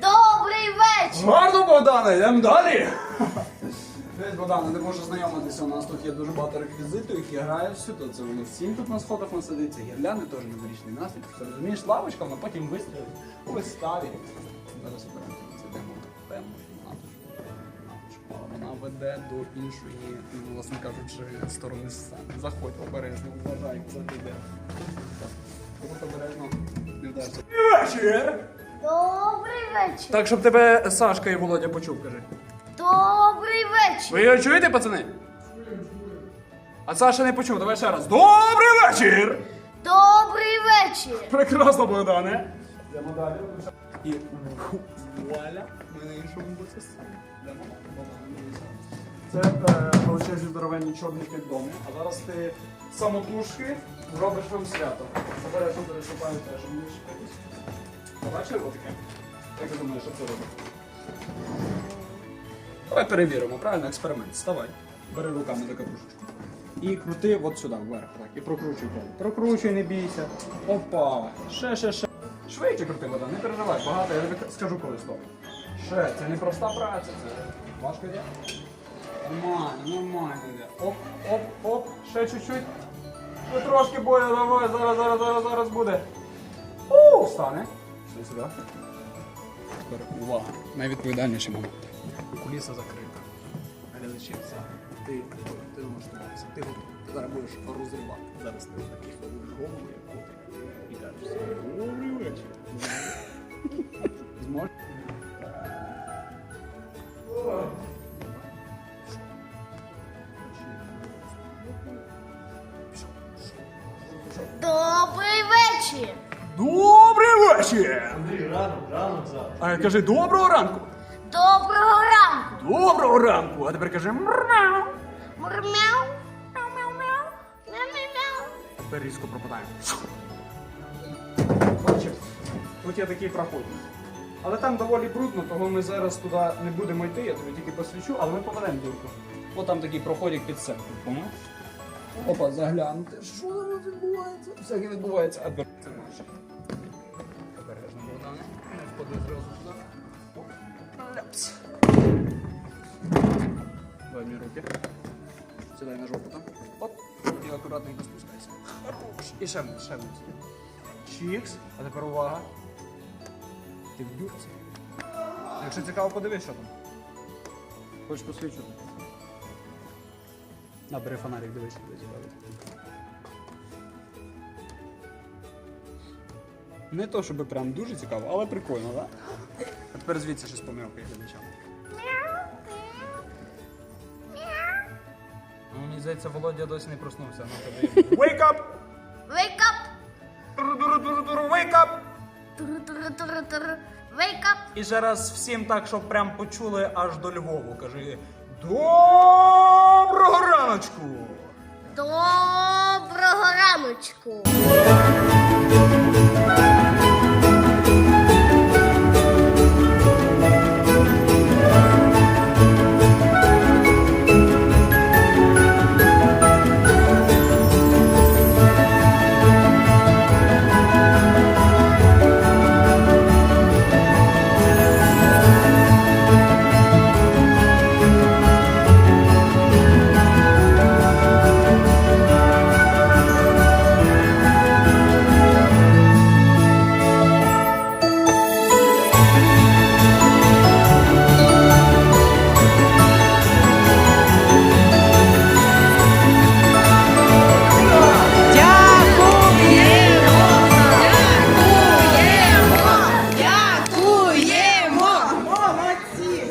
Добрий вечір! Гарно, Богдане, йдемо далі. Десь, Богдане, ти можеш знайомитися. У нас тут є дуже багато реквізиту, які грають всюди. Це вони всім тут на сходах насадиться. Гірлянди теж новорічний настрій. Все розумієш, лавочками, потім вистрілить у виставі. Зараз оберемо це демо темну. Вона веде до іншої, ну, власне кажучи, сторони сцени. Заходь обережно, вважай, куди ти йдеш. От обережно не вдасться. Вечір! Добрий вечір! Так, щоб тебе Сашка і Володя почув, кажи. Добрий вечір! Ви його чуєте, пацани? А Саша не почув, давай ще раз. Добрий вечір! Добрий вечір! Прекрасно, Богдане. Йдемо далі. І вуаля, ми на іншому боці. Йдемо Це е, величезні здоровенні чорники в. А зараз ти самотужки зробиш вам свято. Обережно переступаю теж мені шпились. Побачили отаке? Як ти думаєш, що це робить? Давай перевіримо, правильно, експеримент. Вставай. Бери руками за катушечку. І крути от сюди, вверх, так. І прокручуй коло. Прокручуй, не бійся. Опа. Ще, ще. Швидше крути вода, не переживай, багато, я тобі скажу коли стоп. Ще, це не проста праця, це важко йде. Нормально, нормально йде. Оп, оп, оп, ще чуть-чуть. Ще трошки бою, давай, зараз, зараз, зараз, зараз буде. У, встане. Ще сюди. Тепер увага. Найвідповідальніший момент. Куліса закрита. Глядачі все. Ти, ти налаштувався. Ти готовий. Ти зараз будеш розривати. Зараз ти такий ходиш голову, як котик. І кажеш, добрий вечір. Зможеш? Добрий вечір! Добрий вечір! Андрій, ранок, ранок зараз. А кажи доброго ранку! Доброго ранку! Доброго ранку! А тепер кажи мрмяу! Мурмяу! Мяу-мяу-мяу! Мяу-мяу-мяу! Тепер різко пропадаємо. Бачиш, тут є такий проход. Але там доволі брудно, того ми зараз туди не будемо йти, я тобі тільки посвічу, але ми поведемо дурку. От там такий проходик під церкву? Опа, заглянути. Що там відбувається? Всяке відбувається. А це наше. Впади зразу. Ляпс. Дай мені руки. Сідай на жопу там. Оп. І акуратненько спускайся. Хорош. І ще ще вниз. Чікс. А тепер увага. Ти в дюрці. Якщо цікаво, подивись, що там. Хочеш посвічувати? На, бери фонарик, дивись, дивись, дивись. Не то, щоб прям дуже цікаво, але прикольно, так? А тепер звідси щось помилка глядачам. Ну, Мені здається, Володя досі не проснувся. Ну, тоді... Wake up! Wake up! Туру-туру-туру-туру, Wake up! Туру-туру-туру-туру! Wake up! І ще раз всім так, щоб прям почули аж до Львову. Кажи Доброго раночку! Доброго раночку!